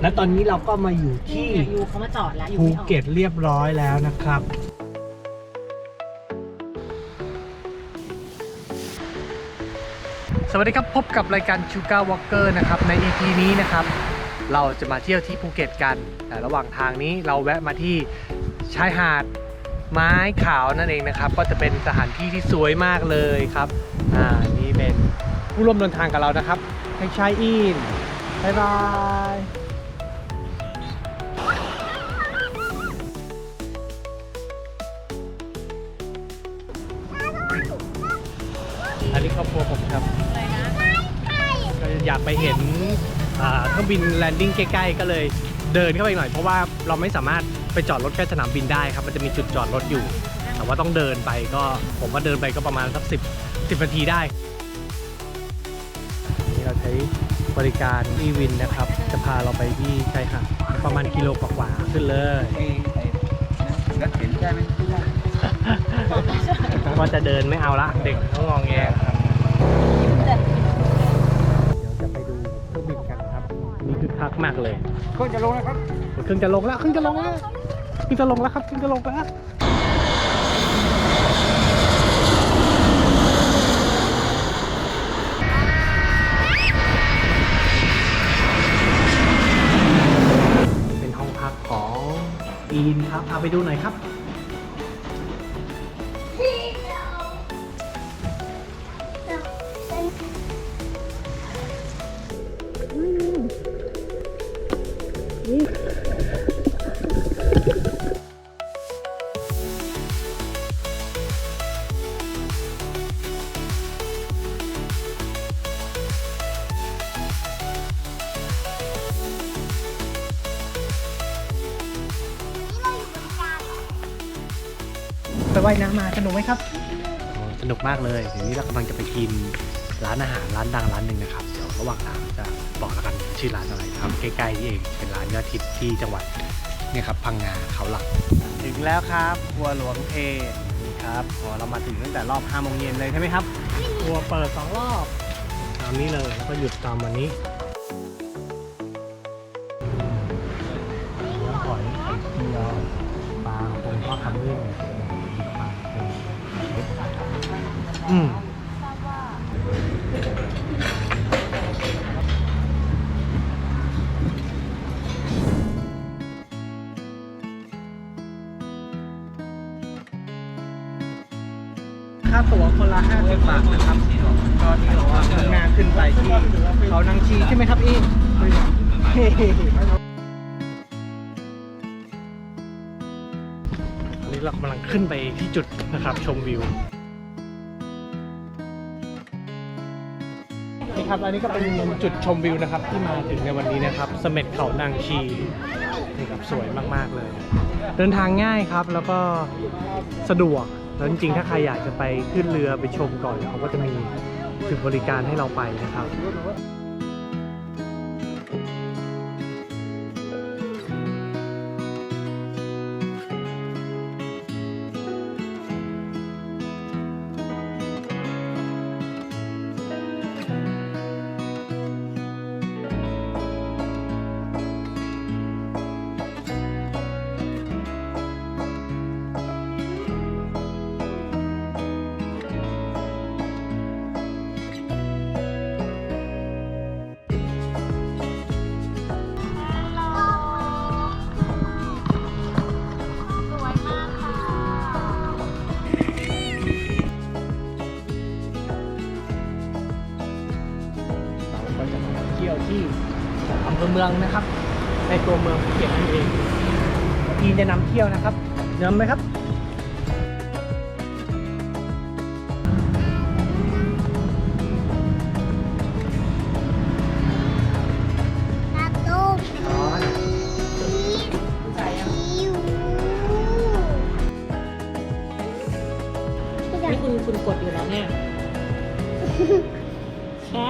และตอนนี้เราก็มาอยู่ที่เนี่ยยูเขามาจอดแล้วยูภูไม่ออกเก็ตเรียบร้อยแล้วนะครับ สวัสดีครับพบกับรายการชูการ์วอล์กเกอร์นะครับใน EP นี้นะครับ เราจะมาเที่ยวที่ภูเก็ตกัน แต่ระหว่างทางนี้เราแวะมาที่ชายหาดไม้ขาวนั่นเองนะครับ ก็จะเป็นสถานที่ที่สวยมากเลยครับ อ่า นี่เป็นผู้ร่วมเดินทางกับเรานะครับให้ชายอิน บ๊ายบาย อันนี้ครอบครัวผมครับก็อยากไปเห็นเครื่องบินแลนดิ้งใกล้ๆก็เลยเดินเข้าไปหน่อยเพราะว่าเราไม่สามารถไปจอดรถใกล้สนามบินได้ครับ มันจะมีจุดจอดรถอยู่ แต่ว่าต้องเดินไปก็ผมว่าเดินไปก็ประมาณสักสิบสิบนาทีได้นี่เราใช้บริการอีวินนะครับ จะพาเราไปที่ชายหาดประมาณกิโลกว่าๆขึ้นเลยรถเข็นใช่ไหม ว่าจะเดินไม่เอาละเด็กต้องงองแงครับเดี๋ยวจะไปดูเครื่องบินกันครับนี่คือคักมากเลยก็จะลงนะครับเครื่องจะลงแล้วเครื่องจะลงแล้วเครื่องจะลงแล้วครับเครื่องจะลงแล้วเป็นห้องพักของอีนครับเอาไปดูหน่อยครับ ไปว่ายน้ำมาสนุกไหมครับ สนุกมากเลยเดี๋ยวนี้เรากำลังจะไปกินร้านอาหารร้านดังร้านหนึ่งนะครับ เดี๋ยวระหว่างทางจะบอก ชื่อร้านอะไรนะครับใกล้ๆนี่เองเป็นร้านยอดทิพย์ที่จังหวัดเนี่ยครับพังงาเขาหลัก ถึงแล้วครับครัวหลวงเพจนี่ครับพอเรามาถึงตั้งแต่รอบ5โมงเย็นเลยใช่ไหมครับครัวเปิดสองรอบตามนี้เลยแล้วก็หยุดตามวันนี้เนื้อหอยไข่เจียวปลาคงทอดขมิ้นปลาคงอืม ค่าตั๋วคนละ50บาทนะครับก็ที่เราว่าข้างหน้าขึ้นไปที่เขานางชีใช่ไหมครับอีอันนี้เรากำลังขึ้นไปที่จุดนะครับชมวิวนี่ครับอันนี้ก็เป็นจุดชมวิวนะครับ ที่มาถึงในวันนี้นะครับเสม็ดเขานางชีนี่ครับสวยมากๆเลย เดินทางง่ายครับแล้วก็สะดวก แล้วจริงๆ ถ้าใครอยากจะไปขึ้นเรือไปชมก่อนเขาก็จะมีถึงบริการให้เราไปนะครับ ที่ยวที่อำเภอเมืองนะครับ ในตัวเมืองภูเก็ตนั่นเองทีมจะนำเที่ยวนะครับเดิมไหมครับนี่คุณคุณกดอยู่แล้วเนี่ยแชะ